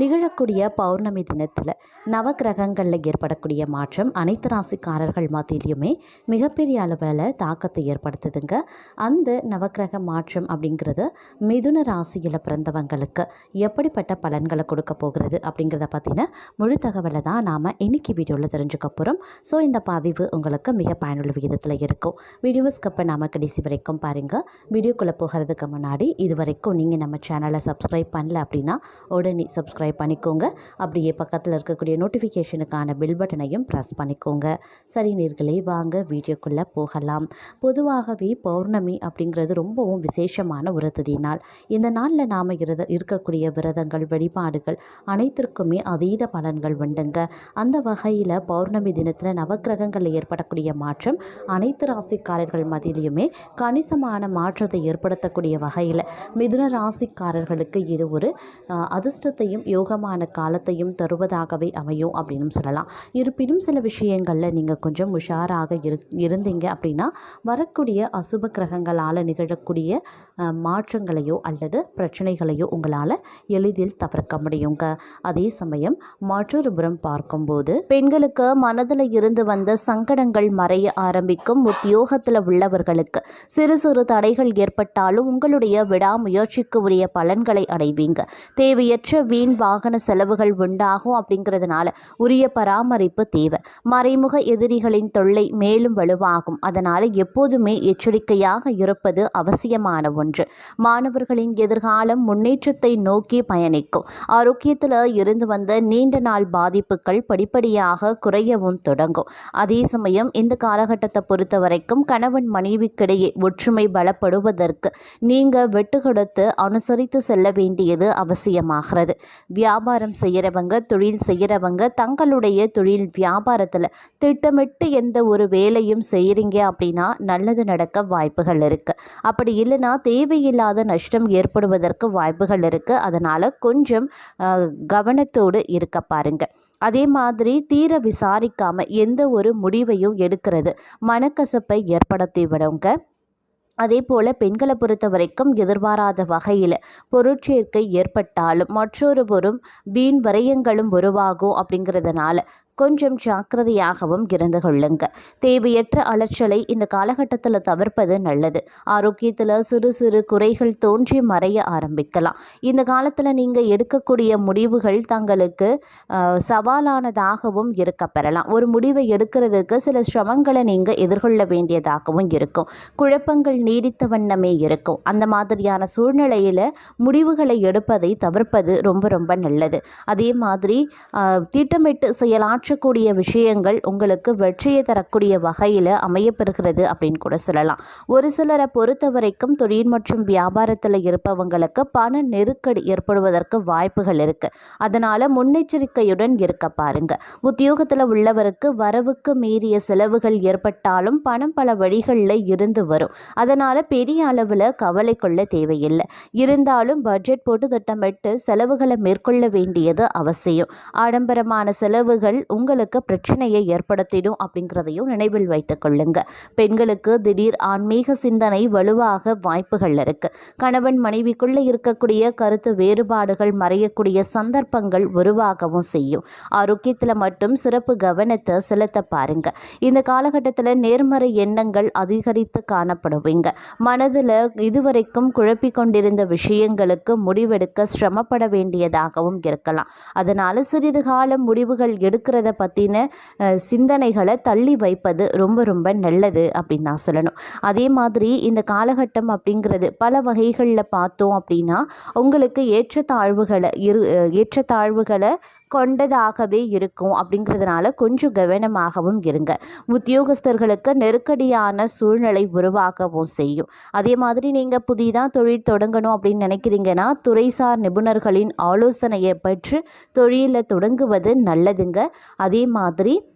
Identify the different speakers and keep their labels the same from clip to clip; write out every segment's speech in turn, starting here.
Speaker 1: நிகழக்கூடிய பௌர்ணமி தினத்தில் நவக்கிரகங்களில் ஏற்படக்கூடிய மாற்றம் அனைத்து ராசிக்காரர்கள் மத்தியிலையுமே மிகப்பெரிய அளவில் தாக்கத்தை ஏற்படுத்துதுங்க. அந்த நவக்கிரக மாற்றம் அப்படிங்கிறது மிதுன ராசியில் பிறந்தவங்களுக்கு எப்படிப்பட்ட பலன்களை கொடுக்க போகிறது அப்படிங்கிறத பற்றின முழு தகவலை தான் நாம் இன்னைக்கு வீடியோவில் தெரிஞ்சுக்க போகிறோம் ஸோ இந்த பதிவு உங்களுக்கு மிக பயனுள்ள விகிதத்தில் இருக்கும். வீடியோ ஸ்கப்பை நாம கடைசி வரைக்கும் பாருங்கள் வீடியோக்குள்ளே போகிறதுக்கு முன்னாடி இது வரைக்கும் நீங்கள் நம்ம சேனலை சப்ஸ்கிரைப் பண்ணல அப்படின்னா உடனே சப்ஸ்கிரைப் பண்ணிக்கோங்க. அப்படியே பக்கத்தில் இருக்கக்கூடிய நோட்டிஃபிகேஷனுக்கான பெல் பட்டனையும் ப்ரெஸ் பண்ணிக்கோங்க. சரி நீர்களே வாங்க வீடியோக்குள்ளே போகலாம். பொதுவாகவே பௌர்ணமி அப்படிங்கிறது ரொம்பவும் விசேஷமான ஒரு திதி நாள். இந்த நாளில் நாம் இருத இருக்கக்கூடிய விரதங்கள் வழிபாடுகள் அனைத்திற்குமே அதீத பலன்கள் உண்டுங்க. அந்த வகையில் பௌர்ணமி தினத்தில் நவக்கிரகங்களில் ஏற்படக்கூடிய மாற்றம் அனைத்து ராசிக்காரர்கள் மத்தியிலையுமே கணிசமான மாற்றத்தை ஏற்படுத்தக்கூடிய வகையில் மிதுன ராசிக்காரர்களுக்கு இது ஒரு அதிர்ஷ்டத்தையும் யோகமான காலத்தையும் தருவதாகவே அமையும் அப்படின்னு சொல்லலாம். இருப்பினும் சில விஷயங்களில் நீங்கள் கொஞ்சம் உஷாராக இரு இருந்தீங்க அப்படின்னா வரக்கூடிய அசுப கிரகங்களால் நிகழக்கூடிய மாற்றங்களையோ அல்லது பிரச்சனைகளையோ உங்களால் எளிதில் தவிர்க்க முடியுங்க. அதே சமயம் மற்றொரு புறம் பார்க்கும்போது பெண்களுக்கு மனதில் இருந்து வந்த சங்கடங்கள் மறைய ஆரம்பிக்கும். உத்தியோகத்தில் உள்ளவர்களுக்கு சிறு சிறு தடைகள் ஏற்பட்டாலும் உங்களுடைய விடாமுயற்சிக்கு உரிய பலன்களை அடைவீங்க. தேவையற்ற வீண் வாகன செலவுகள் உண்டாகும் அப்படிங்கிறதுனால உரிய பராமரிப்பு தேவை. மறைமுக எதிரிகளின் தொல்லை மேலும் வலுவாகும். அதனால் எப்போதுமே எச்சரிக்கையாக இருப்பது அவசியமான ஒன்று. மாணவர்களின் எதிர்காலம் முன்னேற்றத்தை நோக்கி பயணிக்கும். ஆரோக்கியத்தில் இருந்து வந்த நீண்ட நாள் பாதிப்புகள் படிப்படியாக குறையவும் தொடங்கும். அதே சமயம் இந்த காலகட்டத்தை பொறுத்த வரைக்கும் கணவன் மனைவிக்கிடையே ஒற்றுமை பலப்படுவதற்கு நீங்கள் வெட்டு கொடுத்து அனுசரித்து செல்ல வேண்டியது அவசியமாகிறது. வியாபாரம் செய்கிறவங்க தொழில் செய்கிறவங்க தங்களுடைய தொழில் வியாபாரத்தில் திட்டமிட்டு எந்த ஒரு வேலையும் செய்கிறீங்க அப்படின்னா நல்லது நடக்க வாய்ப்புகள் இருக்குது அப்படி இல்லைன்னா தேவையில்லாத நஷ்டம் ஏற்படுவதற்கு வாய்ப்புகள் இருக்குது அதனால் கொஞ்சம் கவனத்தோடு இருக்க பாருங்க. அதே மாதிரி தீர விசாரிக்காமல் எந்த ஒரு முடிவையும் எடுக்கிறது மனக்கசப்பை ஏற்படுத்தி விடுங்க. அதே போல் பெண்களை பொறுத்த வரைக்கும் எதிர்பாராத வகையில் பொருட்சேர்க்கை ஏற்பட்டாலும் மற்றொரு புறம் வீண் விரயங்களும் உருவாகும் அப்படிங்கிறதுனால கொஞ்சம் ஜாக்கிரதையாகவும் இருந்து கொள்ளுங்க. தேவையற்ற அலைச்சலை இந்த காலகட்டத்தில் தவிர்ப்பது நல்லது. ஆரோக்கியத்தில் சிறு சிறு குறைகள் தோன்றி மறைய ஆரம்பிக்கலாம். இந்த காலத்தில் நீங்கள் எடுக்கக்கூடிய முடிவுகள் தங்களுக்கு சவாலானதாகவும் இருக்க பெறலாம். ஒரு முடிவை எடுக்கிறதுக்கு சில சிரமங்களை நீங்கள் எதிர்கொள்ள வேண்டியதாகவும் இருக்கும். குழப்பங்கள் நீடித்த வண்ணமே இருக்கும். அந்த மாதிரியான சூழ்நிலையில் முடிவுகளை எடுப்பதை தவிர்ப்பது ரொம்ப ரொம்ப நல்லது. அதே மாதிரி திட்டமிட்டு செயலாற்ற மாற்றக்கூடிய விஷயங்கள் உங்களுக்கு வெற்றியை தரக்கூடிய வகையில் அமையப்பெறுகிறது அப்படின்னு கூட சொல்லலாம். ஒரு சிலரை பொறுத்த வரைக்கும் தொழில் மற்றும் வியாபாரத்தில் இருப்பவங்களுக்கு பண நெருக்கடி ஏற்படுவதற்கு வாய்ப்புகள் இருக்குது அதனால் முன்னெச்சரிக்கையுடன் இருக்க பாருங்க. உத்தியோகத்தில் உள்ளவருக்கு வரவுக்கு மீறிய செலவுகள் ஏற்பட்டாலும் பணம் பல வழிகளில் இருந்து வரும். அதனால் பெரிய அளவில் கவலை கொள்ள தேவையில்லை. இருந்தாலும் பட்ஜெட் போட்டு திட்டமிட்டு செலவுகளை மேற்கொள்ள வேண்டியது அவசியம். ஆடம்பரமான செலவுகள் உங்களுக்கு பிரச்சனையை ஏற்படுத்திடும் அப்படிங்கிறதையும் நினைவில் வைத்துக் கொள்ளுங்க. பெண்களுக்கு திடீர் ஆன்மீக சிந்தனை வலுவாக வாய்ப்புகள் இருக்கு. கணவன் மனைவிக்குள்ளே இருக்கக்கூடிய கருத்து வேறுபாடுகள் மறையக்கூடிய சந்தர்ப்பங்கள் உருவாகவும் செய்யும். ஆரோக்கியத்தில் மட்டும் சிறப்பு கவனத்தை செலுத்த பாருங்க. இந்த காலகட்டத்தில் நேர்மறை எண்ணங்கள் அதிகரித்து காணப்படுவீங்க. மனதில் இதுவரைக்கும் குழப்பிக்கொண்டிருந்த விஷயங்களுக்கு முடிவெடுக்க சிரமப்பட வேண்டியதாகவும் இருக்கலாம். அதனால் சிறிது காலம் முடிவுகள் எடுக்கிற பற்றின சிந்தனைகளை தள்ளி வைப்பது ரொம்ப ரொம்ப நல்லது அப்படின்னு தான் சொல்லணும். அதே மாதிரி இந்த காலகட்டம் அப்படிங்கிறது பல வகைகளில் பார்த்தோம் அப்படின்னா உங்களுக்கு ஏற்றத்தாழ்வுகளை இரு அஹ் ஏற்றத்தாழ்வுகளை கொண்டதாகவே இருக்கும். அப்படிங்கிறதுனால கொஞ்சம் கவனமாகவும் இருங்க. உத்தியோகஸ்தர்களுக்கு நெருக்கடியான சூழ்நிலை உருவாக்கவும் செய்யும். அதே மாதிரி நீங்கள் புதிதாக தொழில் தொடங்கணும் அப்படின்னு நினைக்கிறீங்கன்னா துறைசார் நிபுணர்களின் ஆலோசனையை பெற்று தொழிலை தொடங்குவது நல்லதுங்க. அதே மாதிரி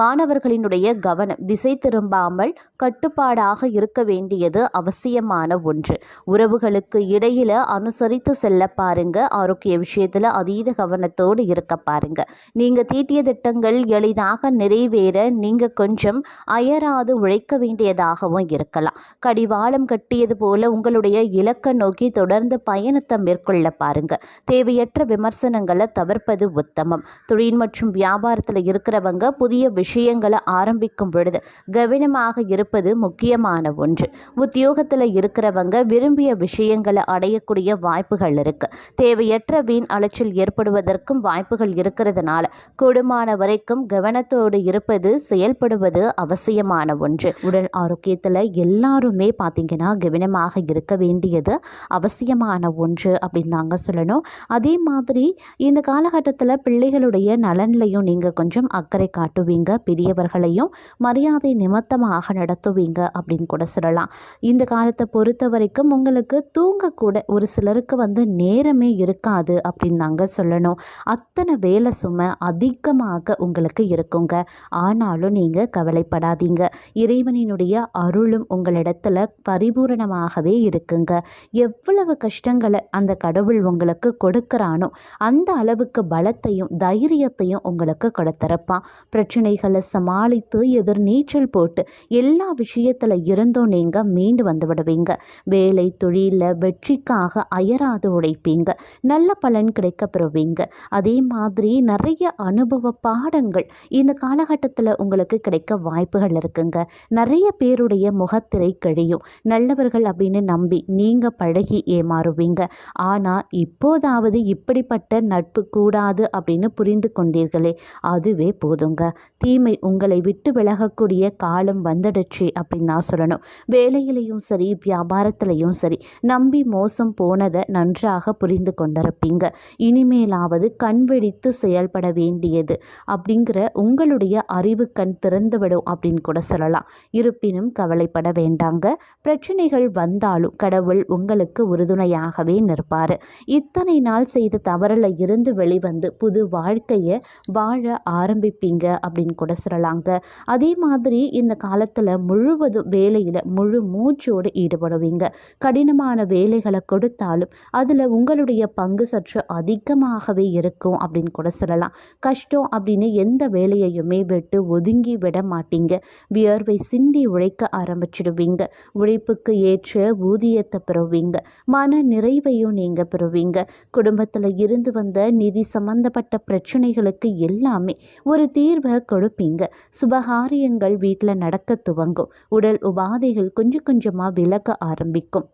Speaker 1: மாணவர்களினுடைய கவனம் திசை திரும்பாமல் கட்டுப்பாடாக இருக்க வேண்டியது அவசியமான ஒன்று. உறவுகளுக்கு இடையில அனுசரித்து செல்ல பாருங்க. ஆரோக்கிய விஷயத்தில் அதீத கவனத்தோடு இருக்க பாருங்க. நீங்கள் தீட்டிய திட்டங்கள் எளிதாக நிறைவேற நீங்கள் கொஞ்சம் அயராது உழைக்க வேண்டியதாகவும் இருக்கலாம். கடிவாளம் கட்டியது போல உங்களுடைய இலக்கை நோக்கி தொடர்ந்து பயணத்தை மேற்கொள்ள பாருங்க. தேவையற்ற விமர்சனங்களை தவிர்ப்பது உத்தமம். தொழில் மற்றும் வியாபாரத்தில் இருக்கிறவங்க புதிய விஷயங்களை ஆரம்பிக்கும் பொழுது கவனமாக இருப்பது முக்கியமான ஒன்று. உத்தியோகத்தில் இருக்கிறவங்க விரும்பிய விஷயங்களை அடையக்கூடிய வாய்ப்புகள் இருக்கு. தேவையற்ற வீண் அலைச்சல் ஏற்படுவதற்கும் வாய்ப்புகள் இருக்கிறதுனால கூடுமான வரைக்கும் கவனத்தோடு இருப்பது செயல்படுவது அவசியமான ஒன்று. உடல் ஆரோக்கியத்தில் எல்லாருமே பார்த்தீங்கன்னா கவனமாக இருக்க வேண்டியது அவசியமான ஒன்று அப்படின்னு தாங்க சொல்லணும். அதே மாதிரி இந்த காலகட்டத்தில் பிள்ளைகளுடைய நலன்லையும் நீங்கள் கொஞ்சம் அக்கறை காட்டுவீங்க. பெரியவர்களையும் மரியாதை நிமித்தமாக நடத்துவீங்க அப்படின்னு கூட சொல்லலாம். இந்த காலத்தை பொறுத்த வரைக்கும் உங்களுக்கு தூங்கக்கூட ஒரு சிலருக்கு வந்து நேரமே இருக்காது அப்படின்னு தாங்க சொல்லணும். அத்தனை வேலை சுமை அதிகமாக உங்களுக்கு இருக்குங்க. ஆனாலும் நீங்கள் கவலைப்படாதீங்க. இறைவனினுடைய அருளும் உங்களிடத்துல பரிபூரணமாகவே இருக்குங்க. எவ்வளவு கஷ்டங்களை அந்த கடவுள் உங்களுக்கு கொடுக்குறானோ அந்த அளவுக்கு பலத்தையும் தைரியத்தையும் உங்களுக்கு கொடுத்திருப்பான். பிரச்சனைகள் சமாளித்து எதிர் நீச்சல் போட்டு எல்லா விஷயத்தில் இருந்தும் நீங்கள் மீண்டு வந்து விடுவீங்க. வேலை தொழிலில் வெற்றிக்காக அயராது உழைப்பீங்க. நல்ல பலன் கிடைக்க பெறுவீங்க. அதே மாதிரி நிறைய அனுபவ பாடங்கள் இந்த காலகட்டத்தில் உங்களுக்கு கிடைக்க வாய்ப்புகள் இருக்குங்க. நிறைய பேருடைய முகத்திரை கழியும். நல்லவர்கள் அப்படின்னு நம்பி நீங்கள் பழகி ஏமாறுவீங்க. ஆனால் இப்போதாவது இப்படிப்பட்ட நட்பு கூடாது அப்படின்னு புரிந்து கொண்டீர்களே அதுவே போதுங்க. தீமை உங்களை விட்டு விலகக்கூடிய காலம் வந்துடுச்சு அப்படின்னு தான் சொல்லணும். வேலையிலையும் சரி வியாபாரத்திலையும் சரி நம்பி மோசம் போனதை நன்றாக புரிந்து கொண்டிருப்பீங்க. இனிமேலாவது கண் விழித்து செயல்பட வேண்டியது அப்படிங்கிற உங்களுடைய அறிவு கண் திறந்துவிடும் அப்படின்னு கூட சொல்லலாம். இருப்பினும் கவலைப்பட வேண்டாங்க. பிரச்சனைகள் வந்தாலும் கடவுள் உங்களுக்கு உறுதுணையாகவே நிற்பார். இத்தனை நாள் செய்த தவறில் இருந்து வெளிவந்து புது வாழ்க்கையை வாழ ஆரம்பிப்பீங்க அப்படின்னு கூட சொல்லலாங்க அதே மாதிரி இந்த காலத்தில் முழுவதும் வேலையில் முழு மூச்சோடு ஈடுபடுவீங்க. கடினமான வேலைகளை கொடுத்தாலும் அதில் உங்களுடைய பங்கு சற்று அதிகமாகவே இருக்கும் அப்படின்னு கூட சொல்லலாம். கஷ்டம் அப்படின்னு எந்த வேலையையுமே விட்டு ஒதுங்கி விட மாட்டீங்க. வியர்வை சிந்தி உழைக்க ஆரம்பிச்சிடுவீங்க. உழைப்புக்கு ஏற்ற ஊதியத்தை பெறுவீங்க. மன நிறைவையும் நீங்கள் பெறுவீங்க. குடும்பத்தில் இருந்து வந்த நிதி சம்பந்தப்பட்ட பிரச்சனைகளுக்கு எல்லாமே ஒரு தீர்வை கொடுப்பீங்க. சுபகாரியங்கள் வீட்டில் நடக்க துவங்கும். உடல் உபாதைகள் கொஞ்சம் கொஞ்சமாக விலக ஆரம்பிக்கும்.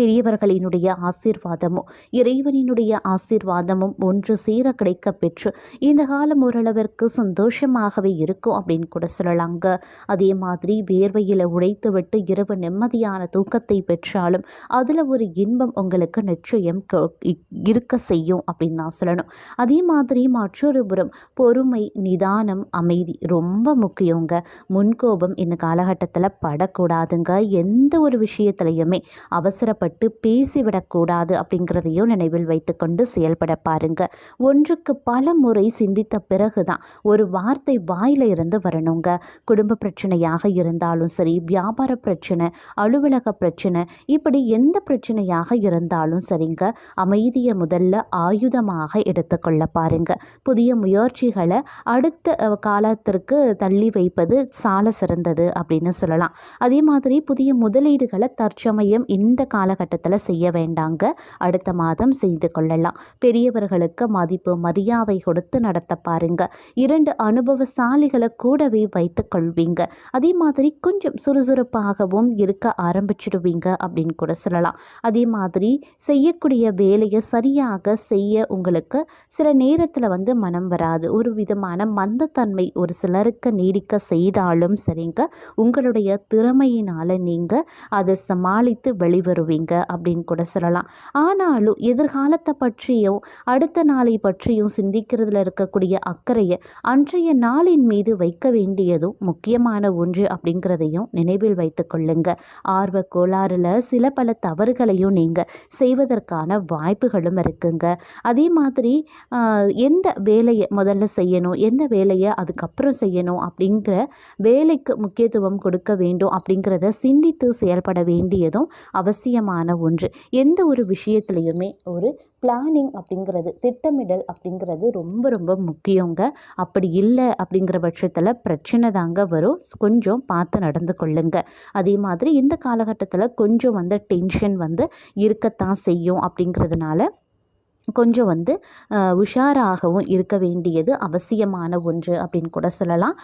Speaker 1: பெரியவர்களினுடைய ஆசீர்வாதமும் இறைவனினுடைய ஆசீர்வாதமும் ஒன்று சேர கிடைக்க பெற்று இந்த காலம் ஓரளவிற்கு சந்தோஷமாகவே இருக்கும் அப்படின்னு கூட சொல்லலாங்க. அதே மாதிரி வேர்வையில் உழைத்து விட்டு இரவு நிம்மதியான தூக்கத்தை பெற்றாலும் அதில் ஒரு இன்பம் உங்களுக்கு நிச்சயம் இருக்க செய்யும் அப்படின்னு நான் சொல்லணும். அதே மாதிரி மற்றொரு புறம் பொறுமை நிதானம் அமைதி ரொம்ப முக்கியங்க. முன்கோபம் இந்த காலகட்டத்தில் படக்கூடாதுங்க. எந்த ஒரு விஷயத்துலையுமே அவசர அவசரப்பட்டு பேசிவிடக்கூடாது அப்படிங்கிறதையும் நினைவில் வைத்துக்கொண்டு செயல்பட பாருங்க. ஒன்றுக்கு பல முறை சிந்தித்த பிறகுதான் ஒரு வார்த்தை வாயில இருந்து வரணுங்க. குடும்ப பிரச்சனையாக இருந்தாலும் சரி வியாபார பிரச்சனை அலுவலக பிரச்சனை இப்படி எந்த பிரச்சனையாக இருந்தாலும் சரிங்க. அமைதியை முதல்ல ஆயுதமாக எடுத்துக்கொள்ள பாருங்க. புதிய முயற்சிகளை அடுத்த காலத்திற்கு தள்ளி வைப்பது சால சிறந்தது அப்படின்னு சொல்லலாம். அதே மாதிரி புதிய முதலீடுகளை தற்சமயம் இந்த கால காலகட்டத்தில் செய்ய வேண்டாங்க. அடுத்த மாதம் செய்து கொள்ளலாம். பெரியவர்களுக்கு மதிப்பு மரியாதை கொடுத்து நடத்த பாருங்க. இரண்டு அனுபவசாலிகளை கூடவே வைத்து கொள்வீங்க. அதே மாதிரி கொஞ்சம் சுறுசுறுப்பாகவும் இருக்க ஆரம்பிச்சிடுவீங்க அப்படின்னு கூட சொல்லலாம். அதே மாதிரி செய்யக்கூடிய வேலையை சரியாக செய்ய உங்களுக்கு சில நேரத்தில் வந்து மனம் வராது. ஒரு விதமான மந்தத்தன்மை ஒரு சிலருக்கு நீடிக்க செய்தாலும் சரிங்க. உங்களுடைய திறமையினால் நீங்கள் அதை சமாளித்து வெளிவருவீங்க. செய்வீங்க அப்படின்னு கூட சொல்லலாம். ஆனாலும் எதிர்காலத்தை பற்றியும் அடுத்த நாளை பற்றியும் சிந்திக்கிறதுல இருக்கக்கூடிய அக்கறையை அன்றைய நாளின் மீது வைக்க வேண்டியதும் முக்கியமான ஒன்று அப்படிங்கிறதையும் நினைவில் வைத்து கொள்ளுங்க. ஆர்வ கோளாறுல சில பல தவறுகளையும் நீங்கள் செய்வதற்கான வாய்ப்புகளும் இருக்குங்க. அதே மாதிரி எந்த வேலையை முதல்ல செய்யணும் எந்த வேலையை அதுக்கப்புறம் செய்யணும் அப்படிங்கிற வேலைக்கு முக்கியத்துவம் கொடுக்க வேண்டும் அப்படிங்கிறத சிந்தித்து செயல்பட வேண்டியதும் முக்கியமான ஒன்று. எந்த ஒரு விஷயத்துலையுமே ஒரு பிளானிங் அப்படிங்கிறது திட்டமிடல் அப்படிங்கிறது ரொம்ப ரொம்ப முக்கியங்க. அப்படி இல்லை அப்படிங்கிற பட்சத்தில் பிரச்சனை தாங்க வரும். கொஞ்சம் பார்த்து நடந்து கொள்ளுங்க. அதே மாதிரி இந்த காலகட்டத்தில் கொஞ்சம் வந்து டென்ஷன் வந்து இருக்கத்தான் செய்யும் அப்படிங்கிறதுனால கொஞ்சம் வந்து உஷாராகவும் இருக்க வேண்டியது அவசியமான ஒன்று அப்படின்னு கூட சொல்லலாம்.